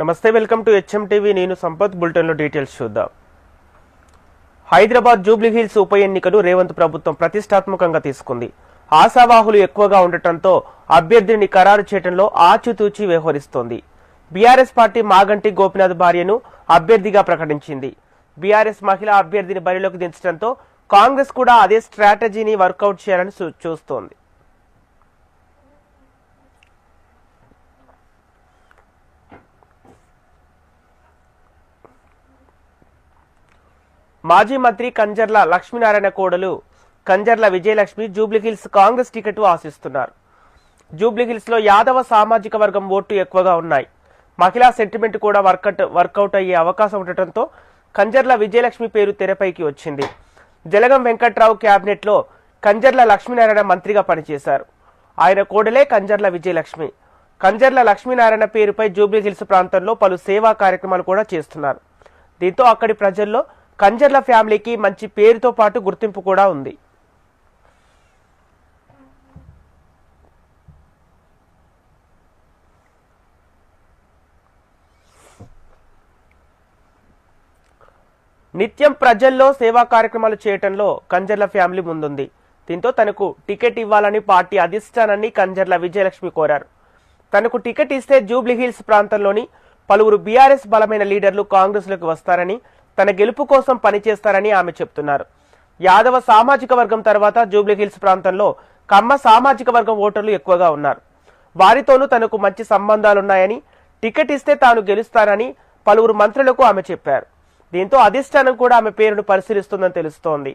నమస్తే welcome to HM TV నేను సంపత్. బులెటిన్లో డీటెయిల్స్ చూద్దాం. హైదరాబాద్ జూబ్లీహిల్స్ ఉప ఎన్నికను రేవంత్ ప్రభుత్వం ప్రతిష్టాత్మకంగా తీసుకుంది. ఆశావాహులు ఎక్కువగా ఉండటంతో అభ్యర్థిని ఖరారు చేయడంలో ఆచితూచి వ్యవహరిస్తోంది. బీఆర్ఎస్ పార్టీ మాగంటి గోపినాథ్ భార్యను అభ్యర్థిగా ప్రకటించింది. బీఆర్ఎస్ మహిళా అభ్యర్థిని బరిలోకి దించడంతో కాంగ్రెస్ కూడా అదే స్ట్రాటజీని వర్కౌట్ చేయాలని చూ- చూస్తోంది. మాజీ మంత్రి కంజర్ల లక్ష్మీనారాయణ కోడలు Kanjarla Vijayalakshmi Jubilee Hills Congress ticket ఆశిస్తున్నారు. జూబ్లీహిల్స్లో యాదవ సామాజిక వర్గం ఓట్లు ఎక్కువగా ఉన్నాయి. మహిళా సెంటిమెంట్ కూడా వర్కౌట్ వర్కౌట్ అయ్యే అవకాశం ఉండటంతో కంజర్ల విజయలక్ష్మి పేరు తెరపైకి వచ్చింది. జలగం వెంకట్రావు క్యాబినెట్లో కంజర్ల లక్ష్మీనారాయణ మంత్రిగా పనిచేశారు. ఆయన కోడలే కంజర్ల విజయలక్ష్మి. కంజర్ల లక్ష్మీనారాయణ పేరుపై జూబ్లీహిల్స్ ప్రాంతంలో పలు సేవా కార్యక్రమాలు కూడా చేస్తున్నారు. దీంతో అక్కడి ప్రజల్లో కంజర్ల ఫ్యామిలీకి మంచి పేరుతో పాటు గుర్తింపు కూడా ఉంది. నిత్యం ప్రజల్లో సేవా కార్యక్రమాలు చేయటంలో కంజర్ల ఫ్యామిలీ ముందుంది. దీంతో తనకు టికెట్ ఇవ్వాలని పార్టీ అధిష్టానాన్ని కంజర్ల విజయలక్ష్మి కోరారు. తనకు టికెట్ ఇస్తే జూబ్లీహిల్స్ ప్రాంతంలోని పలువురు బీఆర్ఎస్ బలమైన లీడర్లు కాంగ్రెస్లోకి వస్తారని తన గెలుపు కోసం పనిచేస్తారని ఆమె చెప్తున్నారు. యాదవ సామాజిక వర్గం తర్వాత జూబ్లీహిల్స్ ప్రాంతంలో కమ్మ సామాజిక వర్గం ఓటర్లు ఎక్కువగా ఉన్నారు. వారితోనూ తనకు మంచి సంబంధాలున్నాయని టికెట్ ఇస్తే తాను గెలుస్తానని పలువురు మంత్రులకు ఆమె చెప్పారు. దీంతో అధిష్టానం కూడా ఆమె పేరును పరిశీలిస్తుందని తెలుస్తోంది.